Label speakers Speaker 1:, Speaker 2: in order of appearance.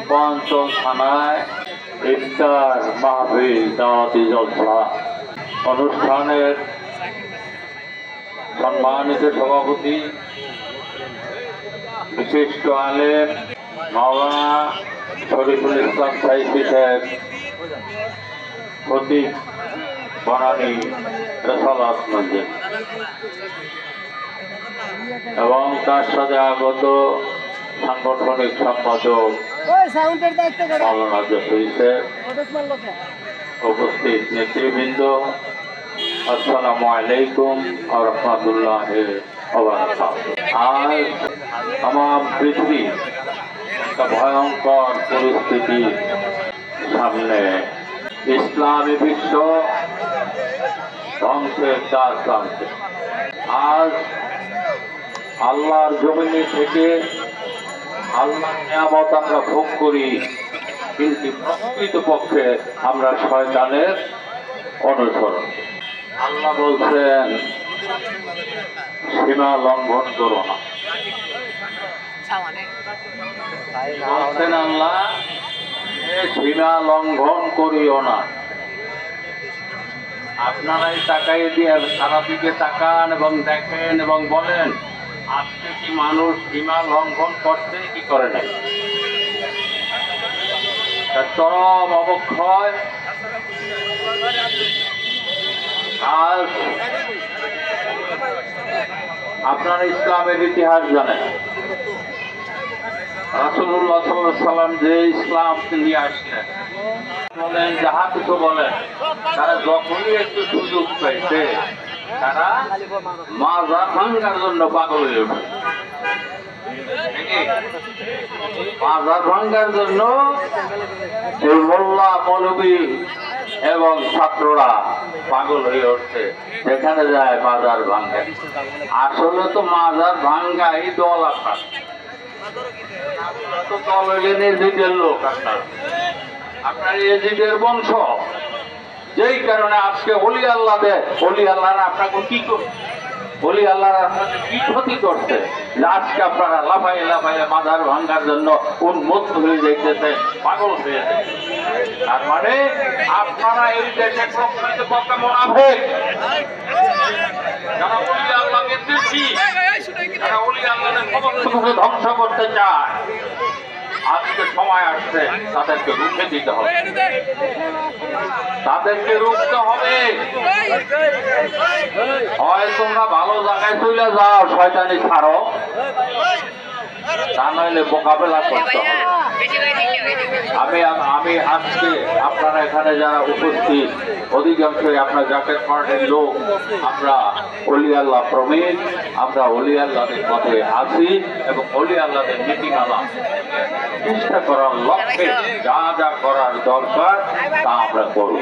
Speaker 1: শিল্পাঞ্চল থানায় ইফতার মাহফিল দাওয়াতি জলসা অনুষ্ঠানের সম্মানিত সভাপতি, বিশিষ্ট আলেম মাওলানা শরীফুল ইসলাম সাহিত্য সাহেব, খতিব বনানী রেসালাত মসজিদ এবং তার সাথে আগত সাংগঠনিক সম্পাদক উপস্থিত নেতৃবৃন্দ আসসালামু আলাইকুম রহমতুল্লাহ আজ আমার পৃথিবী একটা ভয়ঙ্কর পরিস্থিতি সামনে। ইসলামী বিশ্ব ধ্বংসের টানছে আজ আল্লাহর জমিনে থেকে আল্লাহর নিয়ামত আমরা ভোগ করি। কিন্তু প্রকৃত পক্ষে আমরা শয়তানের অনুসরণ। আল্লাহ বলছেন, সীমা লঙ্ঘন করো না। বলছেন আল্লাহ সীমা লঙ্ঘন করিও না। আপনারাই তাকাই দিয়ে সারা দিকে তাকান এবং দেখেন এবং বলেন আজকে কি মানুষ সীমা লঙ্ঘন করছে, কি করে নাই? চরম অবক্ষয়। আজ আপনারা ইসলামের ইতিহাস জানেন। রাসুল্লাহ সাল্লাম যে ইসলাম নিয়ে আসলেন, বলেন, যাহা কিছু বলেন, তারা যখনই একটু সুযোগ পাইছে এবং ছাত্ররা পাগল হয়ে উঠছে সেখানে যায় মাজার ভাঙ্গা আসলে তো মাজার ভাঙ্গাই দল আপনার দল হইলেন এজিদের লোক আপনার আপনার এজিদের বংশ? কারণে আজকে অলি আল্লাহ অলি আল্লাহ আপনাকে কি করছে বলি আল্লাহ কি ক্ষতি করছে? আজকে আপনারা লাফাই লাফাই মাদার ভাঙ্গার জন্য উন্মুক্ত হয়ে যাইতেছে পাগল হয়ে তার মানে আপনারা এই দেশে প্রকৃত পক্ষে মোনাফেক ধ্বংস করতে চায় আজকে সময় আসছে, তাদেরকে রুখে দিতে হবে। তাদেরকে রুখতে হবে। হয় তোমরা ভালো জায়গায় চলে যাও, শয়তানি ছাড়ো। তা নইলে মোকাবেলা করতে হবে। আমি আমি আজকে আপনারা এখানে যারা উপস্থিত, অধিকাংশই আপনার জাকের পার্টির লোক, আমরা অলি আল্লাহ প্রমিত আমরা অলি আল্লাহদের পথে আছি এবং অলি আল্লাহদের নীতিমালা চেষ্টা করার লক্ষ্যে যা যা করার দরকার তা আমরা করব।